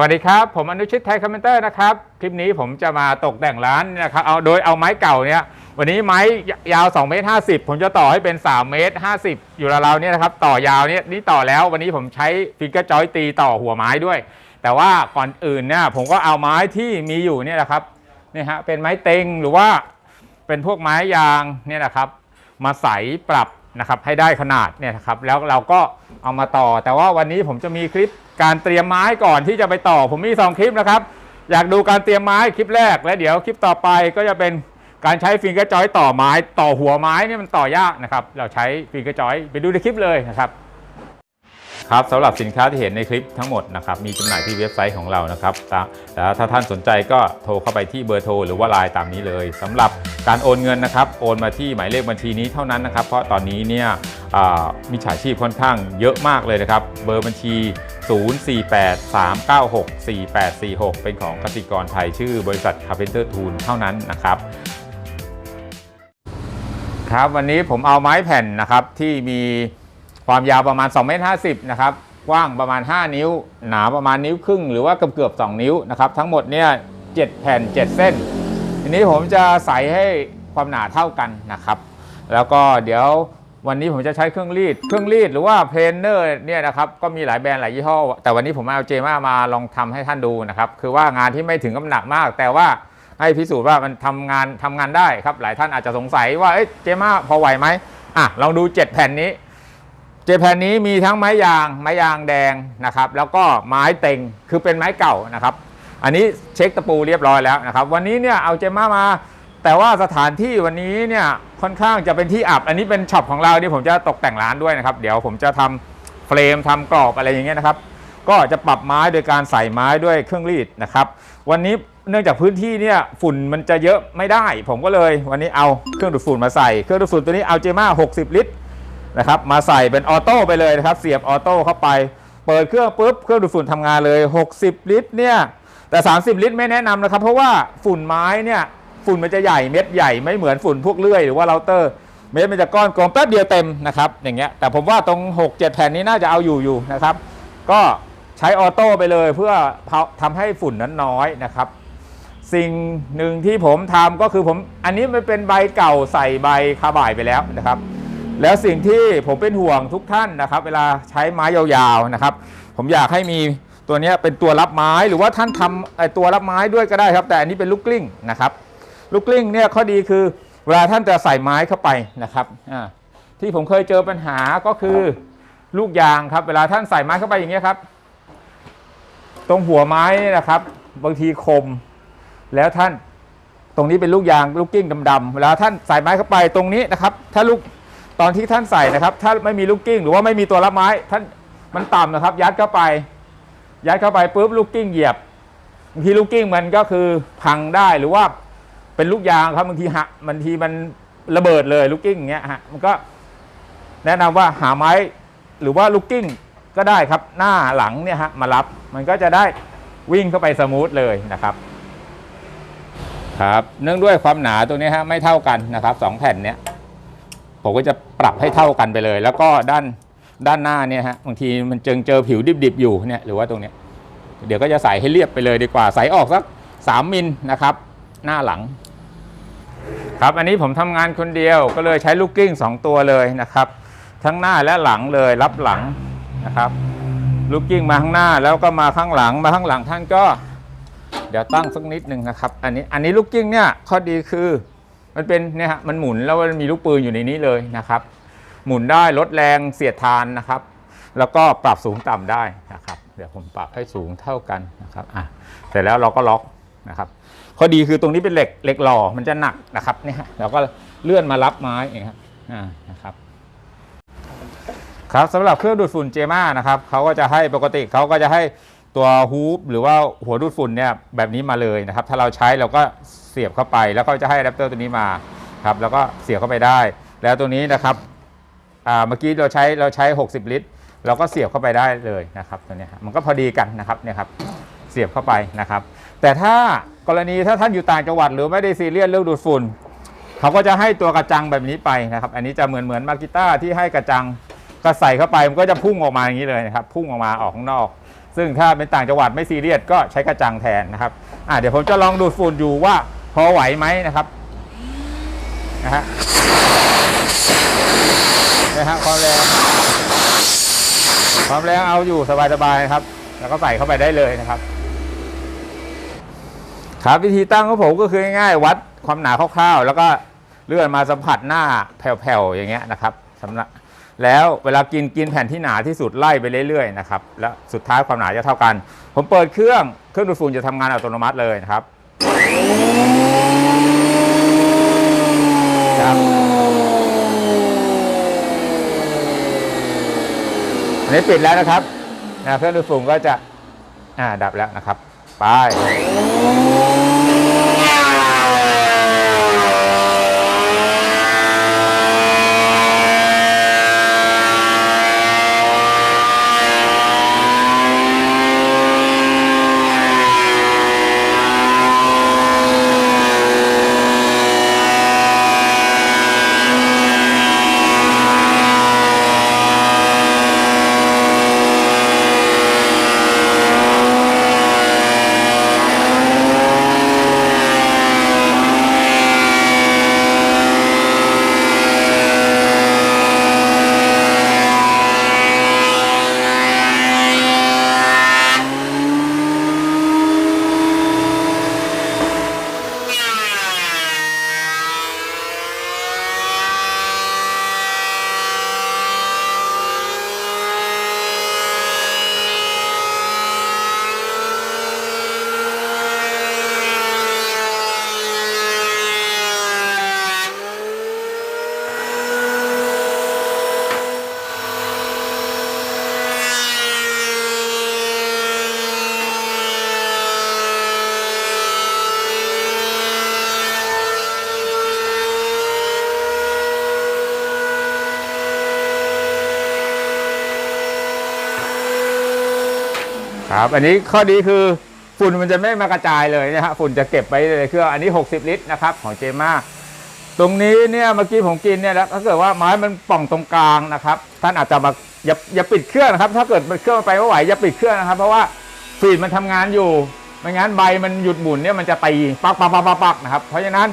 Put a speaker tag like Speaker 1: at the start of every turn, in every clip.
Speaker 1: วัสดีครับ ผมอนุชิตไทยคอมเมนเตอร์นะครับ คลิปนี้ผมจะมาตกแต่งร้านนะครับเอาโดยเอาไม้เก่าเนี่ยวันนี้ไม้ยาว2เมตร50 ผมจะต่อให้เป็น 3 เมตร 50 อยู่ราวๆเนี่ยนะครับต่อยาวเนี่ยนี่ต่อแล้ววันนี้ผมใช้ฟิกเกอร์จอยตีต่อหัวไม้ด้วย แต่ว่าก่อนอื่นเนี่ยผมก็เอาไม้ที่มีอยู่เนี่ยนะครับนี่ฮะเป็นไม้เต็งหรือว่าเป็นพวกไม้ยางเนี่ยนะครับมาใส่ปรับนะครับให้ได้ขนาดเนี่ยนะครับแล้วเราก็เอามาต่อ แต่ว่าวันนี้ผมจะมีคลิป การเตรียมไม้ก่อนที่จะไปต่อ ผมมี 2 คลิปนะครับ อยากดูการเตรียมไม้คลิปแรก และเดี๋ยวคลิปต่อไปก็จะเป็นการใช้ฟิงเกอร์จอยต่อไม้ ต่อหัวไม้นี่มันต่อยากนะครับ เราใช้ฟิงเกอร์จอยไปดูในคลิปเลยนะครับ ครับสำหรับสินค้าที่เห็นในคลิปทั้งหมดนะครับมีจำหน่ายที่เว็บไซต์ของเรานะครับแล้วถ้าท่านสนใจก็โทรเข้าไปที่เบอร์โทรหรือว่าไลน์ตามนี้เลยสำหรับการโอนเงินนะครับโอนมาที่หมายเลขบัญชีนี้เท่านั้นนะครับ เพราะตอนนี้เนี่ยมีฉาชีพค่อนข้างเยอะมากเลยนะครับ เบอร์บัญชี 0483964846 เป็นของกสิกรไทยชื่อบริษัท Carpenter Tool เท่านั้นนะครับครับวันนี้ผมเอาไม้แผ่นนะครับที่มี ความยาวประมาณ2เมตร50นะครับกว้างประมาณ 5 นิ้ว หนาประมาณนิ้วครึ่ง หรือว่าเกือบเกือบ2นิ้วนะครับทั้งหมดเนี่ย7แผ่น 7 เส้น ทีนี้ผมจะใส่ให้ความหนาเท่ากันนะครับ แล้วก็เดี๋ยววันนี้ผมจะใช้เครื่องรีด เครื่องรีดหรือว่าเพลนเนอร์เนี่ยนะครับก็มีหลายแบรนด์หลายยี่ห้อ แต่วันนี้ผมเอาเจมามาลองทำให้ท่านดูนะครับ คือว่างานที่ไม่ถึงกับหนักมาก แต่ว่าให้พิสูจน์ว่ามันทำงานทำงานได้ครับ หลายท่านอาจจะสงสัยว่าเอ้ยเจมาพอไหวไหมอะลองดู 7 แผ่นนี้ เจแผ่นนี้มีทั้งไม้ยางไม้ยางแดงนะครับ แล้วก็ไม้เต็งคือเป็นไม้เก่านะครับ อันนี้เช็คตะปูเรียบร้อยแล้วนะครับ วันนี้เนี่ยเอาเจม่ามา แต่ว่าสถานที่วันนี้เนี่ยค่อนข้างจะเป็นที่อับ อันนี้เป็นช็อปของเราที่ผมจะตกแต่งร้านด้วยนะครับ เดี๋ยวผมจะทำเฟรมทำกรอบอะไรอย่างเงี้ยนะครับ ก็จะปรับไม้โดยการใส่ไม้ด้วยเครื่องรีดนะครับ วันนี้เนื่องจากพื้นที่เนี่ยฝุ่นมันจะเยอะไม่ได้ ผมก็เลยวันนี้เอาเครื่องดูดฝุ่นมาใส่ เครื่องดูดฝุ่นตัวนี้เอาเจม่า60 ลิตร นะครับมาใส่เป็นออโต้ไปเลยนะครับ เสียบออโต้เข้าไป เปิดเครื่องปุ๊บเครื่องดูดฝุ่นทำงานเลย 60 ลิตรเนี่ยแต่ 30 ลิตรไม่แนะนำนะครับ เพราะว่าฝุ่นไม้เนี่ยฝุ่นมันจะใหญ่เม็ดใหญ่ไม่เหมือนฝุ่นพวกเลื่อยหรือว่าเราเตอร์เม็ดมันจะก้อนกลมแป๊บเดียวเต็มนะครับอย่างเงี้ยแต่ผมว่าตรง 6-7 แผ่นนี้น่าจะเอาอยู่อยู่นะครับ ก็ใช้ออโต้ไปเลยเพื่อทำให้ฝุ่นนั้นน้อยนะครับ สิ่งหนึ่งที่ผมทำก็คือผมอันนี้มันเป็นใบเก่าใส่ใบคาบ่ายไปแล้วนะครับ แล้วสิ่งที่ผมเป็นห่วงทุกท่านนะครับ เวลาใช้ไม้ยาวๆนะครับ ผมอยากให้มีตัวนี้เป็นตัวรับไม้หรือว่าท่านทำไอตัวรับไม้ด้วยก็ได้ครับ แต่อันนี้เป็นลูกกลิ้งนะครับ ลูกกลิ้งเนี่ยข้อดีคือเวลาท่านจะใส่ไม้เข้าไปนะครับที่ผมเคยเจอปัญหาก็คือลูกยางครับ เวลาท่านใส่ไม้เข้าไปอย่างเงี้ยครับ ตรงหัวไม้นี่นะครับ บางทีคม แล้วท่านตรงนี้เป็นลูกยางลูกกิ้งดำๆเวลาท่านใส่ไม้เข้าไปตรงนี้นะครับ ถ้าลูก ตอนที่ท่านใส่นะครับ ถ้าไม่มีลูกกิ้ง หรือว่าไม่มีตัวรับไม้ ท่านมันต่ำนะครับ ยัดเข้าไป ยัดเข้าไปปุ๊บลูกกิ้งเหยียบบางทีลูกกิ้งมันก็คือพังได้หรือว่าเป็นลูกยางครับบางทีหักบางทีมันระเบิดเลยลูกกิ้งอย่างเงี้ยฮะมันก็แนะนำว่าหาไม้หรือว่าลูกกิ้งก็ได้ครับหน้าหลังเนี่ยฮะมารับมันก็จะได้วิ่งเข้าไปสมูทเลยนะครับครับเนื่องด้วยความหนาตรงนี้ฮะไม่เท่ากันนะครับสองแผ่นเนี้ย ผมก็จะปรับให้เท่ากันไปเลย แล้วก็ด้านด้านหน้าเนี่ยฮะบางทีมันเจอเจอผิวดิบๆอยู่เนี่ยหรือว่าตรงเนี้ยเดี๋ยวก็จะใส่ให้เรียบไปเลยดีกว่า ใส่ออกสัก 3มิลนะครับ หน้าหลัง ครับอันนี้ผมทำงานคนเดียวก็เลยใช้ลูกกิ้ง 2 ตัวเลยนะครับ ทั้งหน้าและหลังเลยรับหลังนะครับ ลูกกิ้งมาข้างหน้าแล้วก็มาข้างหลังมาข้างหลังท่านก็ เดี๋ยวตั้งสักนิดหนึ่งนะครับ อันนี้อันนี้ลูกกิ้งเนี่ยข้อดีคือ มันเป็นเนี่ยฮะมันหมุนแล้วมันมีลูกปืนอยู่ในนี้เลยนะครับ หมุนได้ลดแรงเสียดทานนะครับ แล้วก็ปรับสูงต่ำได้นะครับ เดี๋ยวผมปรับให้สูงเท่ากันนะครับอะเสร็จแล้วเราก็ล็อกนะครับข้อดีคือตรงนี้เป็นเหล็กเหล็กหล่อมันจะหนักนะครับเนี่ยฮะเราก็เลื่อนมารับไม้เองครับอ่านะครับครับสำหรับเครื่องดูดฝุ่นเจม่านะครับเขาก็จะให้ปกติเขาก็จะให้ ตัวฮูปหรือว่าหัวดูดฝุ่นเนี่ยแบบนี้มาเลยนะครับ ถ้าเราใช้เราก็เสียบเข้าไปแล้วก็จะให้อะแดปเตอร์ตัวนี้มาครับแล้วก็เสียบเข้าไปได้ แล้วตัวนี้นะครับเมื่อกี้เราใช้เราใช้ 60 ลิตร เราก็เสียบเข้าไปได้เลยนะครับตัวนี้มันก็พอดีกันนะครับเนี่ยครับเสียบเข้าไปนะครับ แต่ถ้ากรณีถ้าท่านอยู่ต่างจังหวัด หรือไม่ได้ซีเรียสเรื่องดูดฝุ่นเขาก็จะให้ตัวกระจังแบบนี้ไปนะครับ อันนี้จะเหมือนเหมือนมากิต้าที่ให้กระจังก็ใส่เข้าไปมันก็จะพุ่งออกมาอย่างนี้เลยนะครับ พุ่งออกมาออกข้างนอก ซึ่งถ้าเป็นต่างจังหวัดไม่ซีเรียสก็ใช้กระจังแทนนะครับอะเดี๋ยวผมจะลองดูดฝุ่นอยู่ว่าพอไหวไหมนะครับนะฮะนะฮะความแรงความแรงเอาอยู่สบายๆครับ แล้วก็ใส่เข้าไปได้เลยนะครับครับวิธีตั้งของผมก็คือง่ายๆวัดความหนาคร่าวๆ แล้วก็เลื่อนมาสัมผัสหน้าแผ่วๆอย่างเงี้ยนะครับสำหรับ แล้วเวลากินกินแผ่นที่หนาที่สุดไล่ไปเรื่อยๆนะครับแล้วสุดท้ายความหนาจะเท่ากัน ผมเปิดเครื่องเครื่องดูดฝุ่นจะทำงานอัตโนมัติเลยนะครับครับอันนี้ปิดแล้วนะครับเครื่องดูดฝุ่นก็จะอ่าดับแล้วนะครับ ไป ครับ อันนี้ข้อดีคือฝุ่นมันจะไม่มากระจายเลยนะฮะฝุ่นจะเก็บไว้ในเครื่องอันนี้ 60 ลิตรนะครับของเจมาตรงนี้เนี่ยเมื่อกี้ผมกินเนี่ยแล้วถ้าเกิดว่าไม้มันป่องตรงกลางนะครับท่านอาจจะมาอย่าอย่าปิดเครื่องนะครับ ถ้าเกิดเครื่องไปไม่ไหวอย่าปิดเครื่องนะครับ เพราะว่าฟีดมันทำงานอยู่ไม่งั้นใบมันหยุดหมุนเนี่ยมันจะตีปักปักปักปักปักนะครับ เพราะฉะนั้น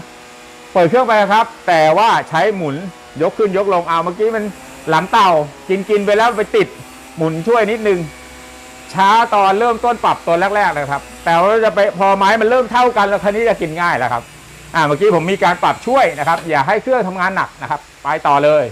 Speaker 1: เปิดเครื่องไปครับ แต่ว่าใช้หมุนยกขึ้นยกลงเอาเมื่อกี้มันหลังเต่ากินกินไปแล้วไปติดหมุนช่วยนิดนึง ช้าตอนเริ่มต้นปรับตัวแรกๆนะครับ แต่ว่าจะไปพอไม้มันเริ่มเท่ากันแล้วคันนี้จะกินง่ายแล้วครับอ่าเมื่อกี้ผมมีการปรับช่วยนะครับ อย่าให้เครื่องทำงานหนักนะครับ ไปต่อเลย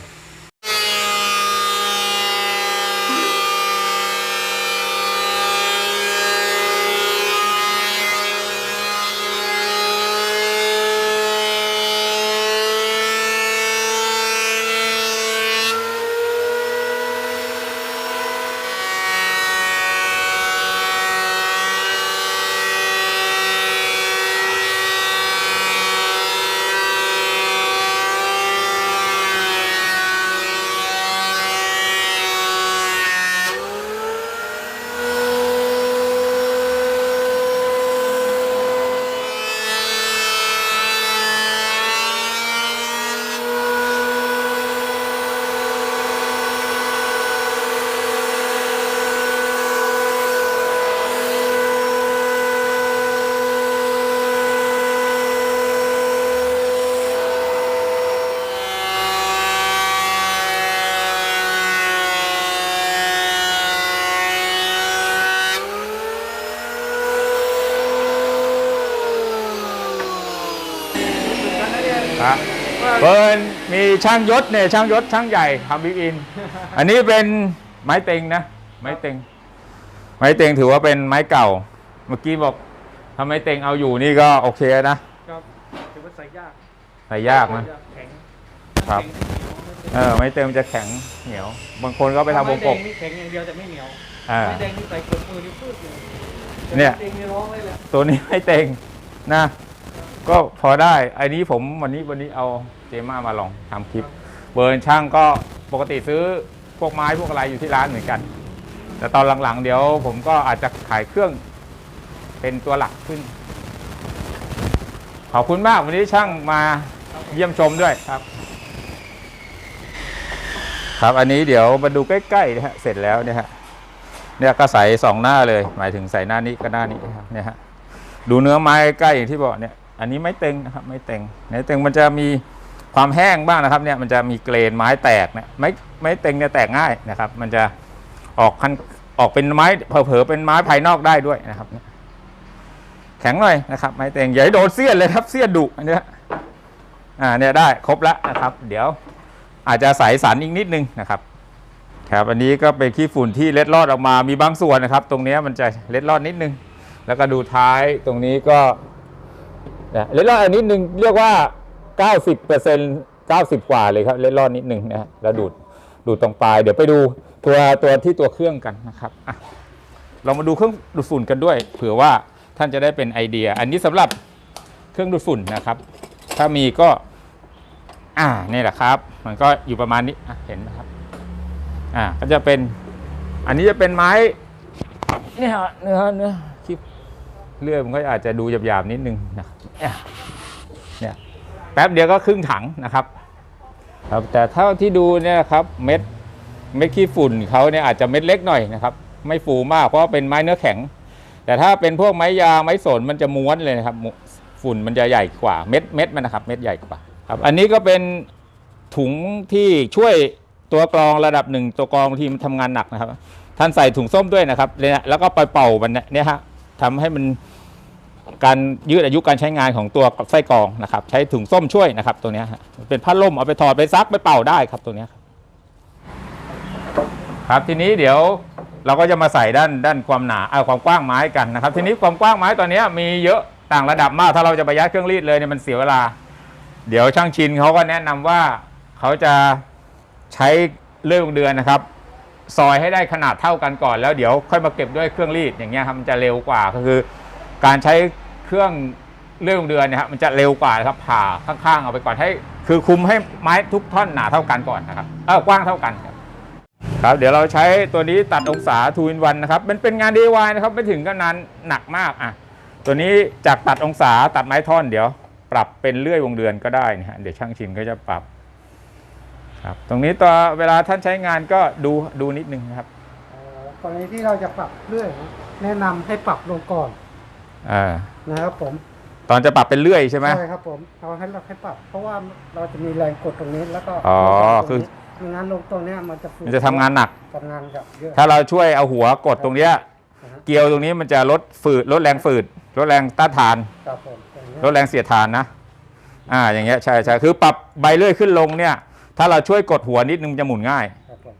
Speaker 1: ครับ เบิร์นมีช่างยศเนี่ยช่างยศช่างใหญ่ทำบิ๊กอิน อันนี้เป็นไม้เต็งนะ ไม้เต็ง ไม้เต็งถือว่าเป็นไม้เก่า เมื่อกี้บอกทำไม้เต็งเอาอยู่นี่ก็โอเคนะ
Speaker 2: ครับถือว่าใส่ยาก
Speaker 1: ใส่ยากนะ
Speaker 2: แข็ง
Speaker 1: ครับเออไม้เต็งมันจะแข็งเหนียว บางคนก็ไปทำวงกบ
Speaker 2: ไม้แดนี่แข็งอย่างเดียวแต่ไม่เหนียว
Speaker 1: อ่า
Speaker 2: ไม้แดงนี่ใส่กดมือนี่พืดเลย
Speaker 1: เนี่ย
Speaker 2: เต็งนี่ร้องเลยแหละ
Speaker 1: ตัวนี้ไม่เต็งนะ ก็พอได้อันนี้ผมวันนี้วันนี้เอา เจม่ามาลองทำคลิป เบิร์นช่างก็ปกติซื้อพวกไม้พวกอะไรอยู่ที่ร้านเหมือนกัน แต่ตอนหลังๆ เดี๋ยวผมก็อาจจะขายเครื่องเป็นตัวหลักขึ้น ขอบคุณมากวันนี้ช่างมาเยี่ยมชมด้วยครับ ครับอันนี้เดี๋ยวมาดูใกล้ๆนะฮะเสร็จแล้วเนี่ยฮะเนี่ยก็ใส่สองหน้าเลย หมายถึงใส่หน้านี้ก็หน้านี้ครับเนี่ยฮะดูเนื้อไม้ใกล้อย่างที่บอกเนี่ย อันนี้ไม่เต็งนะครับไม่เต็งไม้เต็งมันจะมี ความแห้งบ้างนะครับเนี่ยมันจะมีเกรนไม้แตกเนี่ยไม้ไม้เต็งเนี่ยแตกง่ายนะครับ มันจะออกคันออกเป็นไม้เผลอๆเป็นไม้ภายนอกได้ด้วยนะครับ แข็งหน่อยนะครับไม้เต็งอย่าให้โดนเสี้ยนเลยครับเสี้ยนดุอันเนี้ยอ่าเนี่ยได้ครบแล้วนะครับ เดี๋ยวอาจจะใส่สารอีกนิดนึงนะครับครับอันนี้ก็เป็นขี้ฝุ่นที่เล็ดลอดออกมามีบางส่วนนะครับ ตรงเนี้ยมันจะเล็ดลอดนิดนึง แล้วก็ดูท้ายตรงนี้ก็เนี่ยเล็ดลอดอันนิดนึงเรียกว่า 90เปอร์เซ็นต์90 กว่าเลยครับเล็ดลอดนิดนึงนะฮะแล้วดูดดูดตรงปลาย เดี๋ยวไปดูตัวตัวที่ตัวเครื่องกันนะครับอะเรามาดูเครื่องดูดฝุ่นกันด้วย เผื่อว่าท่านจะได้เป็นไอเดีย อันนี้สำหรับเครื่องดูดฝุ่นนะครับ ถ้ามีก็ อ่านี่แหละครับ มันก็อยู่ประมาณนี้อะเห็นไหมครับ อ่าก็จะเป็น อันนี้จะเป็นไม้เนี่ยเนื้อเนื้อคลิปเลื่อยมันก็อาจจะดูหยาบๆนิดนึงนะครับเนี่ยเนี่ย แป๊บเดียวก็ครึ่งถังนะครับครับแต่เท่าที่ดูเนี่ยครับเม็ดเม็ดขี้ฝุ่นเขาเนี่ยอาจจะเม็ดเล็กหน่อยนะครับ ไม่ฟูมากเพราะเป็นไม้เนื้อแข็ง แต่ถ้าเป็นพวกไม้ยางไม้สนมันจะม้วนเลยนะครับ ฝุ่นมันจะใหญ่กว่าเม็ดเม็ดมันนะครับ เม็ดใหญ่กว่าครับอันนี้ก็เป็นถุงที่ช่วยตัวกรองระดับหนึ่งตัวกรองบางทีมันทำงานหนักนะครับ ท่านใส่ถุงส้มด้วยนะครับเนี่ยแล้วก็ไปเป่ามันเนี่ยเนี่ยฮะทำให้มัน การยืดอายุการใช้งานของตัวไส้กรองนะครับใช้ถุงส้มช่วยนะครับตัวนี้เป็นพัดลมเอาไปถอดไปซักไปเป่าได้ครับตัวนี้ครับครับทีนี้เดี๋ยวเราก็จะมาใส่ด้านด้านความหนาเอาความกว้างไม้กันนะครับ ทีนี้ความกว้างไม้ตอนนี้มีเยอะต่างระดับมาก ถ้าเราจะไปยัดเครื่องรีดเลยเนี่ยมันเสียเวลา เดี๋ยวช่างชินเขาก็แนะนำว่าเขาจะใช้เลื่อยวงเดือนนะครับซอยให้ได้ขนาดเท่ากันก่อนแล้วเดี๋ยวค่อยมาเก็บด้วยเครื่องรีดอย่างเงี้ยครับมันจะเร็วกว่าก็คือ การใช้ เครื่องเลื่อยวงเดือนนะครับมันจะเร็วกว่านะครับผ่าข้างๆเอาไปก่อนให้ คือคุมให้ไม้ทุกท่อนหนาเท่ากันก่อนนะครับเออกว้างเท่ากันครับครับ เดี๋ยวเราใช้ตัวนี้ตัดองศาทูอินวันนะครับมันเป็นงาน DIY นะครับไม่ถึงกับนานหนักมากอะตัวนี้จากตัดองศาตัดไม้ท่อนเดี๋ยว ปรับเป็นเลื่อยวงเดือนก็ได้นะฮะเดี๋ยวช่างชินก็จะปรับครับตรงนี้ต่อเวลาท่านใช้งานก็ดูดูนิดนึงนะครับ
Speaker 3: เอ่อกรณีที่เราจะปรับเรื่อยนะแนะนำให้ปรับลงก่อน
Speaker 1: อ่า
Speaker 3: นะครับผม
Speaker 1: ตอนจะปรับเป็นเลื่อยใช่ไหม
Speaker 3: ใช่ครับผมเอาให้เราให้ปรับ เพราะว่าเราจะมีแรงกดตรงนี้แล้วก็
Speaker 1: อ๋อ
Speaker 3: ตรงนี้
Speaker 1: คือ
Speaker 3: ไม่งั้นลงตรงเนี้ยมันจะฝื
Speaker 1: มันจะทำงานหนัก
Speaker 3: ทำงานกับเยอะ
Speaker 1: ถ้าเราช่วยเอาหัวกดตรงเนี้ย
Speaker 3: นะฮะ
Speaker 1: เกลียวตรงนี้มันจะลดฝืดลดแรงฝืดลดแรงต้านทาน
Speaker 3: ครับผมอย่างเงี้ย
Speaker 1: ลดแรงเสียดทานนะ อ่า อย่างเงี้ยใช่ใช่คือปรับใบเลื่อยขึ้นลงเนี่ย ถ้าเราช่วยกดหัวนิดนึงจะหมุนง่าย
Speaker 3: ครับผม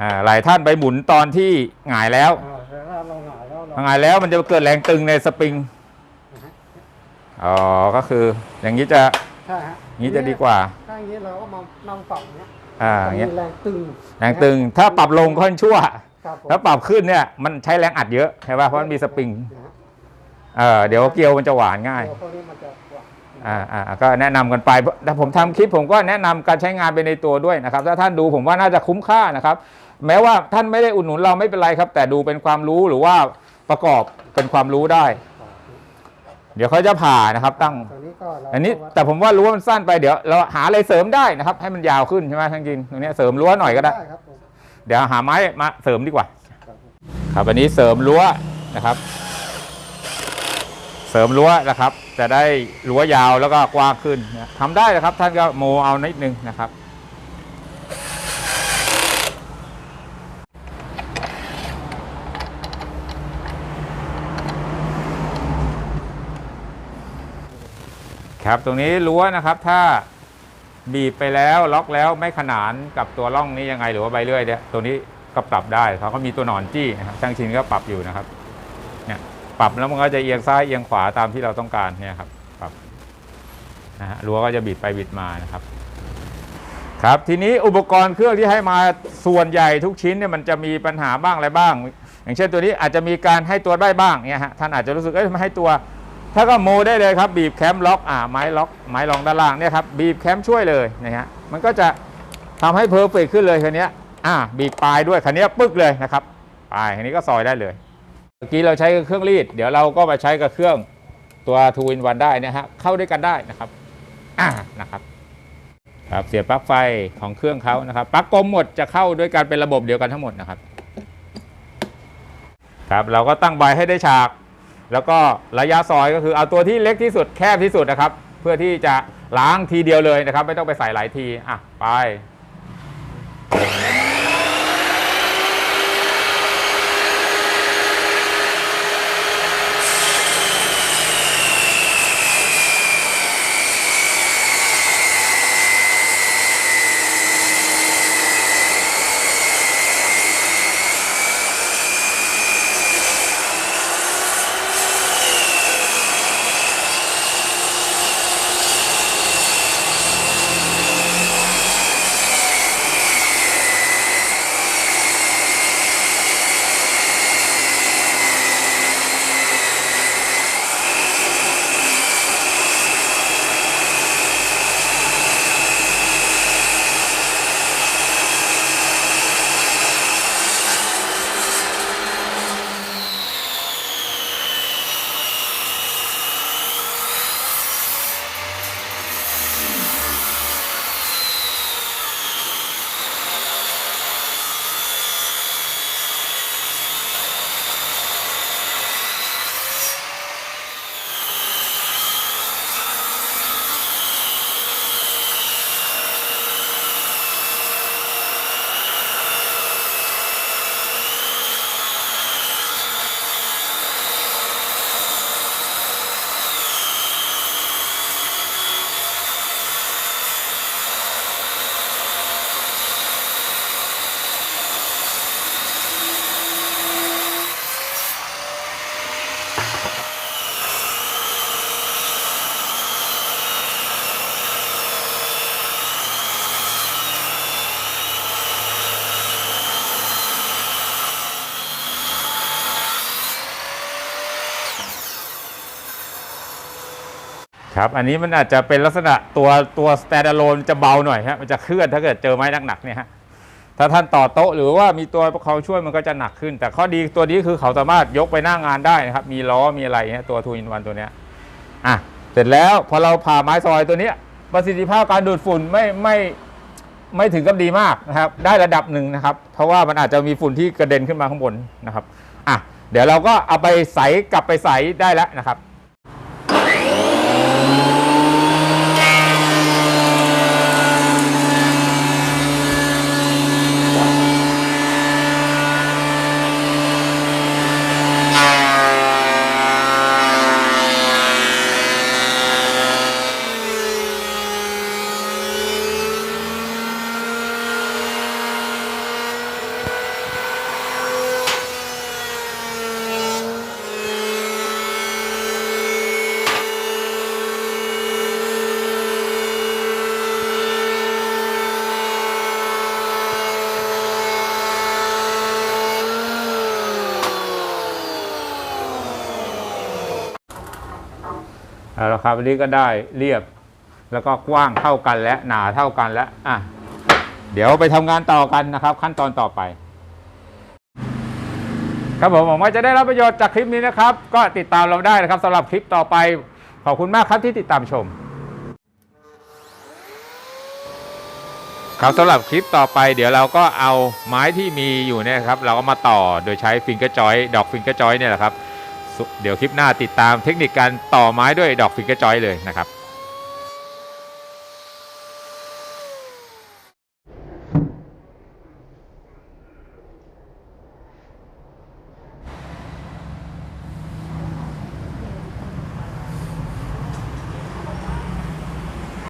Speaker 1: อ่า หลายท่านไปหมุนตอนที่หงายแล้ว
Speaker 3: อ่าแล้วเราหงายแล้วเรา
Speaker 1: หงายแล้วมันจะเกิดแรงตึงในสปริง
Speaker 3: นะฮะ
Speaker 1: อ๋อก็คืออย่างนี้จะ
Speaker 3: ใช่ฮะ
Speaker 1: อย่างนี้จะดีกว่า
Speaker 3: ถ้าอย่างนี้เราก็มานั่งปรับเนี้ย
Speaker 1: อ่าอย่างเงี้ย
Speaker 3: มีแรงตึง
Speaker 1: แรงตึงถ้าปรับลงค่อนชั่ว
Speaker 3: ครับผม
Speaker 1: ถ้าปรับขึ้นเนี่ยมันใช้แรงอัดเยอะใช่ป่ะเพราะมันมีสปริง
Speaker 3: นะฮะ
Speaker 1: เออเดี๋ยวเกลียวมันจะหวานง่าย
Speaker 3: ตัวพวกนี้มันจะกว่า
Speaker 1: อ่าอ่าก็แนะนำกันไปแต่ผมทำคลิปผมก็แนะนำการใช้งานไปในตัวด้วยนะครับ ถ้าท่านดูผมว่าน่าจะคุ้มค่านะครับ แม้ว่าท่านไม่ได้อุดหนุนเราไม่เป็นไรครับ แต่ดูเป็นความรู้หรือว่า ประกอบเป็นความรู้ได้ เดี๋ยวเขาจะผ่านะครับ ตั้ง
Speaker 3: ตัวนี้ก็เรา
Speaker 1: อันนี้
Speaker 3: ก็วัด
Speaker 1: แต่ผมว่ารั้วมันสั้นไปเดี๋ยวเราหาอะไรเสริมได้นะครับ ให้มันยาวขึ้นใช่ไหมทั้งจริงตรงเนี้ยเสริมรั้วหน่อยก็ได้
Speaker 3: ครับผม
Speaker 1: เดี๋ยวหาไม้มาเสริมดีกว่า
Speaker 3: ครับผม
Speaker 1: ครับอันนี้เสริมรั้วนะครับ เสริมรั้วนะครับ จะได้รั้วยาวแล้วก็กว้างขึ้นนะทำได้นะครับ ท่านก็โมเอานิดนึงนะครับ ครับ ตรงนี้รั้วนะครับถ้าบีบไปแล้วล็อกแล้วไม่ขนานกับตัวร่องนี้ยังไงหรือว่าใบเลื่อยเนี่ยตัวนี้ก็ปรับได้เขาก็มีตัวหนอนจี้นะครับช่างชินก็ปรับอยู่นะครับเนี่ยปรับแล้วมันก็จะเอียงซ้ายเอียงขวาตามที่เราต้องการเนี่ยครับปรับนะฮะรั้วก็จะบิดไปบิดมานะครับ ครับทีนี้อุปกรณ์เครื่องที่ให้มาส่วนใหญ่ทุกชิ้นเนี่ยมันจะมีปัญหาบ้างอะไรบ้าง อย่างเช่นตัวนี้อาจจะมีการให้ตัวได้บ้างเนี่ยฮะท่านอาจจะรู้สึกเอ้ยไม่ให้ตัว ถ้าก็โมได้เลยครับ บีบแคมล็อกอ่าไม้ล็อกไม้รองด้านล่างเนี่ยครับบีบแคมช่วยเลยนะฮะมันก็จะทำให้เพอร์เฟกขึ้นเลยคันนี้อ่าบีบปลายด้วยคันนี้ปึ๊กเลยนะครับปลายคันนี้ก็ซอยได้เลยเมื่อกี้เราใช้กับเครื่องรีด เดี๋ยวเราก็มาใช้กับเครื่องตัวทูอินวันได้นะฮะเข้าด้วยกันได้นะครับอ่านะครับครับเสียบปลั๊กไฟของเครื่องเขานะครับปลั๊กกลมหมดจะเข้าด้วยกันเป็นระบบเดียวกันทั้งหมดนะครับครับเราก็ตั้งใบให้ได้ฉาก แล้วก็ระยะซอยก็คือเอาตัวที่เล็กที่สุดแคบที่สุดนะครับ เพื่อที่จะล้างทีเดียวเลยนะครับ ไม่ต้องไปใส่หลายทีอะไป ครับ อันนี้มันอาจจะเป็นลักษณะตัวตัว standalone จะเบาหน่อยฮะมันจะเคลื่อนถ้าเกิดเจอไม้หนักๆเนี่ยฮะถ้าท่านต่อโต๊ะหรือว่ามีตัวประคองช่วยมันก็จะหนักขึ้น แต่ข้อดีตัวนี้คือเขาสามารถยกไปหน้างานได้นะครับ มีล้อมีอะไรเงี้ยตัวทูอินวันตัวเนี้ยอะเสร็จแล้วพอเราผ่าไม้ซอยตัวเนี้ยประสิทธิภาพการดูดฝุ่นไม่ไม่ไม่ถึงกับดีมากนะครับ ได้ระดับหนึ่งนะครับ เพราะว่ามันอาจจะมีฝุ่นที่กระเด็นขึ้นมาข้างบนนะครับอะเดี๋ยวเราก็เอาไปใสกลับไปใสได้แล้วนะครับ เอาละครับวันนี้ก็ได้เรียบ แล้วก็กว้างเท่ากันและหนาเท่ากันแล้วอะเดี๋ยวไปทำงานต่อกันนะครับ ขั้นตอนต่อไป ครับผมหวังว่าจะได้รับประโยชน์จากคลิปนี้นะครับ ก็ติดตามเราได้นะครับสำหรับคลิปต่อไป ขอบคุณมากครับที่ติดตามชม ครับสำหรับคลิปต่อไป เดี๋ยวเราก็เอาไม้ที่มีอยู่เนี่ยครับ เราก็มาต่อโดยใช้ฟิงเกอร์จอยดอกฟิงเกอร์จอยเนี่ยแหละครับ เดี๋ยวคลิปหน้าติดตามเทคนิคการต่อไม้ด้วยดอกฟิกเกอร์จอยเลยนะครับ